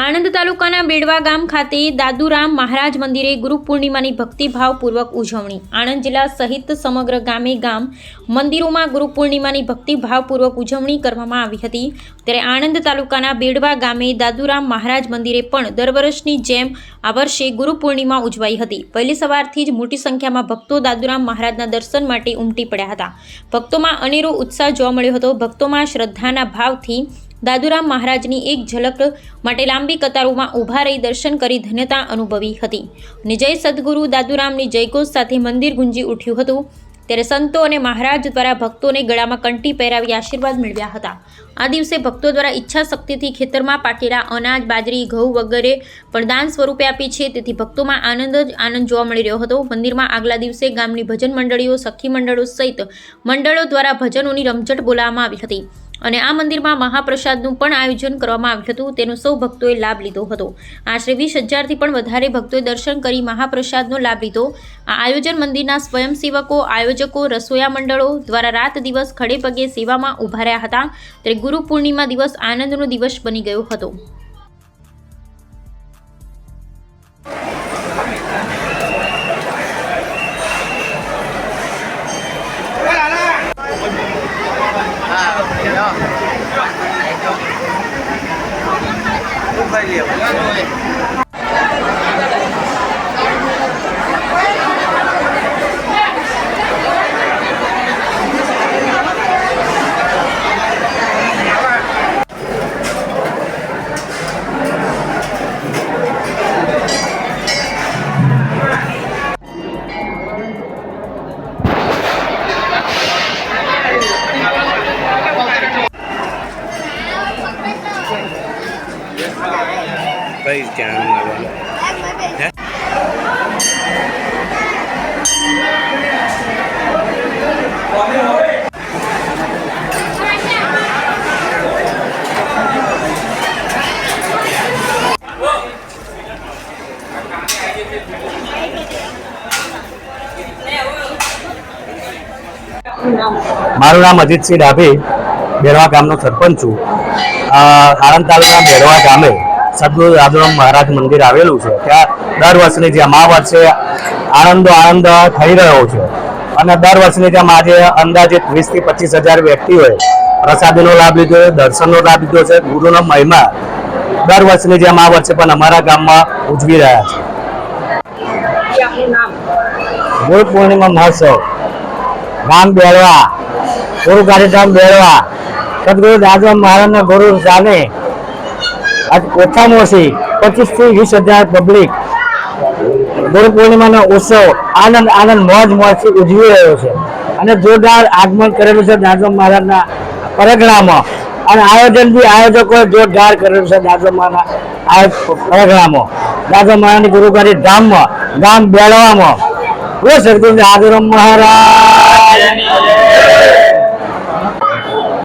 આણંદ તાલુકાના બેડવા ગામ ખાતે દાદુરામ મહારાજ મંદિરે ગુરુ પૂર્ણિમાની ભક્તિભાવપૂર્વક ઉજવણી. આણંદ જિલ્લા સહિત સમગ્ર ગામે ગામ મંદિરોમાં ગુરુ પૂર્ણિમાની ભક્તિભાવપૂર્વક ઉજવણી કરવામાં આવી હતી. ત્યારે આણંદ તાલુકાના બેડવા ગામે દાદુરામ મહારાજ મંદિરે પણ દર વર્ષની જેમ આ વર્ષે ગુરુ પૂર્ણિમા ઉજવાઈ હતી. વહેલી સવારથી જ મોટી સંખ્યામાં ભક્તો દાદુરામ મહારાજના દર્શન માટે ઉમટી પડ્યા હતા. ભક્તોમાં અનેરો ઉત્સાહ જોવા મળ્યો હતો. ભક્તોમાં શ્રદ્ધાના ભાવથી દાદુરામ મહારાજની એક ઝલક માટે લાંબી કતારોમાં ઊભા રહી દર્શન કરી ધન્યતા અનુભવી હતી. અને જય સદગુરુ દાદુરામની જયઘોષ સાથે મંદિર ગુંજી ઉઠ્યું હતું. ત્યારે સંતો અને મહારાજ દ્વારા ભક્તોને ગળામાં કંઠી પહેરાવી આશીર્વાદ મેળવ્યા હતા. આ દિવસે ભક્તો દ્વારા ઈચ્છા શક્તિથી ખેતરમાં પાકેલા અનાજ, બાજરી, ઘઉં વગેરે પણ દાન સ્વરૂપે આપી છે. તેથી ભક્તોમાં આનંદ જ આનંદ જોવા મળી રહ્યો હતો. મંદિરમાં આગલા દિવસે ગામની ભજન મંડળીઓ, સખી મંડળો સહિત મંડળો દ્વારા ભજનોની રમઝટ બોલાવવામાં આવી હતી. અને આ મંદિરમાં મહાપ્રસાદનું પણ આયોજન કરવામાં આવ્યું હતું. તેનો સૌ ભક્તોએ લાભ લીધો હતો. આશરે વીસ હજારથી પણ વધારે ભક્તોએ દર્શન કરી મહાપ્રસાદનો લાભ લીધો. આ આયોજન મંદિરના સ્વયંસેવકો, આયોજકો, રસોયા મંડળો દ્વારા રાત દિવસ ખડે પગે સેવામાં ઊભા રહ્યા હતા. ત્યારે ગુરુ પૂર્ણિમા દિવસ આનંદનો દિવસ બની ગયો હતો. không phải liệu કઈ ત્યાં મળવાનું હે મારું નામ અજીતસિંહ ડાભી બેડવા ગામનો સરપંચ છું. આણંદ તાલુકાના બેડવા ગામે સદગુરુ રાધુરામ મહારાજ મંદિર આવેલું છે. ત્યાં દર વર્ષની જેમ આ વર્ષે આનંદો આનંદ થઈ રહ્યો છે. અને દર વર્ષની જેમ આજે અંદાજિત વીસથી પચીસ હજાર વ્યક્તિઓએ પ્રસાદીનો લાભ લીધો છે, દર્શનનો લાભ લીધો છે, ગુરુનો મહિમા દર વર્ષની જેમ આ વર્ષે પણ અમારા ગામમાં ઉજવી રહ્યા છે. ગુરુ પૂર્ણિમા મહોત્સવ. ગામ બેળવા ગુરુ કાર્યક્રમ બેળવા સદગુરુ દાદા મહારાજના ગુરુ સામે ઓછામાં ઓછી પચીસથી વીસ હજાર પબ્લિક ગુરુ પૂર્ણિમાનો ઉત્સવ આનંદ આનંદ, મોજ, મોજથી ઉજવી રહ્યો છે. અને જોરદાર આગમન કરેલું છે દાદા મહારાજના પરગણામાં. અને આયોજન બી આયોજકોએ જોરદાર કરેલું છે દાદા મહારાજના પરગણામાં. દાદા મહારાજની ગુરુકારી ધામમાં ગામ બેળવામાં બોલો સદગુરુ દાદુરામ મહારાજ.